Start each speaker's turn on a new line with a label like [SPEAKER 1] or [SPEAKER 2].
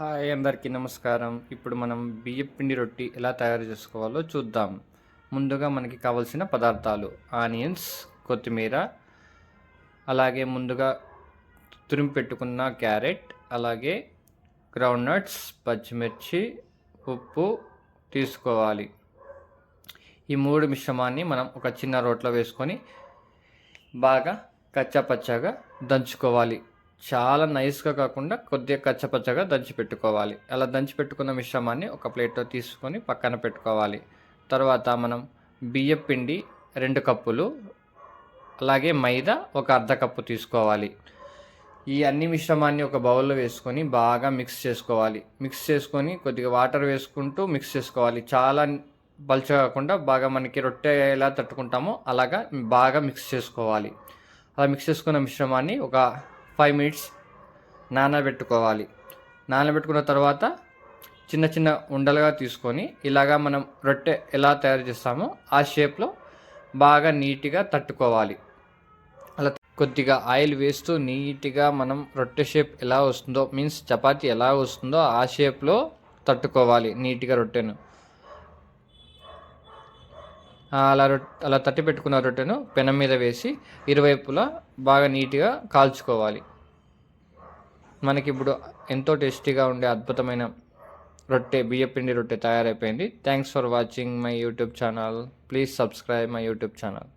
[SPEAKER 1] Hi అందరికీ నమస్కారం. ఇప్పుడు మనం బియ్యం పిండి రొట్టి ఎలా తయారు చేసుకోవాలో చూద్దాం. ముందుగా మనకి కావలసిన పదార్థాలు. ఆనియన్స్ కొత్తిమీర అలాగే ముందుగా తురిమి పెట్టుకున్న క్యారెట్ అలాగే గ్రౌండ్ నట్స్ పచ్చిమిర్చి ఉప్పు తీసుకోవాలి. ఈ మూడు మిశ్రమాన్ని మనం ఒక చిన్న రోట్లో వేసుకొని బాగా కచ్చాపచ్చాగా దంచుకోవాలి. చాలా నైస్గా కాకుండా కొద్దిగా కచ్చపచ్చగా దంచి పెట్టుకోవాలి. అలా దంచి పెట్టుకున్న మిశ్రమాన్ని ఒక ప్లేట్లో తీసుకొని పక్కన పెట్టుకోవాలి. తర్వాత మనం బియ్యం పిండి రెండు కప్పులు అలాగే మైదా ఒక అర్ధ కప్పు తీసుకోవాలి. ఈ అన్ని మిశ్రమాన్ని ఒక బౌల్లో వేసుకొని బాగా మిక్స్ చేసుకోవాలి. మిక్స్ చేసుకొని కొద్దిగా వాటర్ వేసుకుంటూ మిక్స్ చేసుకోవాలి. చాలా పలుచగా కాకుండా బాగా మనకి రొట్టె ఎలా తట్టుకుంటామో అలాగా బాగా మిక్స్ చేసుకోవాలి. అలా మిక్స్ చేసుకున్న మిశ్రమాన్ని ఒక ఫైవ్ మినిట్స్ నానబెట్టుకోవాలి. నానబెట్టుకున్న తర్వాత చిన్న చిన్న ఉండలుగా తీసుకొని ఇలాగా మనం రొట్టె ఎలా తయారు చేస్తామో ఆ షేప్లో బాగా నీట్గా తట్టుకోవాలి. అలా కొద్దిగా ఆయిల్ వేస్తూ నీట్గా మనం రొట్టె షేప్ ఎలా వస్తుందో మీన్స్ చపాతీ ఎలా వస్తుందో ఆ షేప్లో తట్టుకోవాలి నీట్గా రొట్టెను. అలా రొట్టె అలా తట్టి పెట్టుకున్న రొట్టెను పెనం మీద వేసి ఇరువైపులా బాగా నీట్గా కాల్చుకోవాలి. మనకి ఇప్పుడు ఎంతో టేస్టీగా ఉండే అద్భుతమైన రొట్టె బియ్యపిండి రొట్టె తయారైపోయింది. Thanks for watching my YouTube channel please subscribe my YouTube channel